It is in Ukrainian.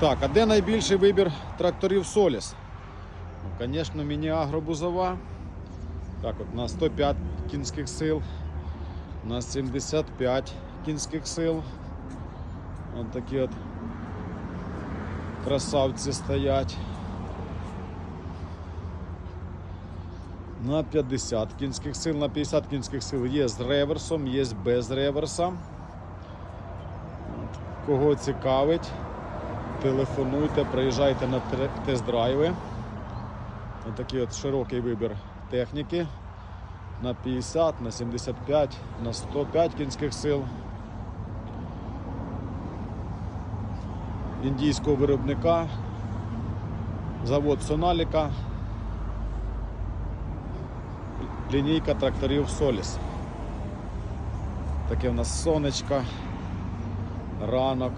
Так, а де найбільший вибір тракторів Соліс? Ну, звісно, міні-агро бузова. Так, от на 105 кінських сил, на 75 кінських сил. От такі от красавці стоять. На 50 кінських сил, на 50 кінських сил є з реверсом, є без реверса. От. Кого цікавить, телефонуйте, приїжджайте на тест-драйви. Ось такий от широкий вибір техніки на 50, на 75, на 105 кінських сил. Індійського виробника, завод Соналіка, лінійка тракторів Соліс. Таке в нас сонечко, ранок.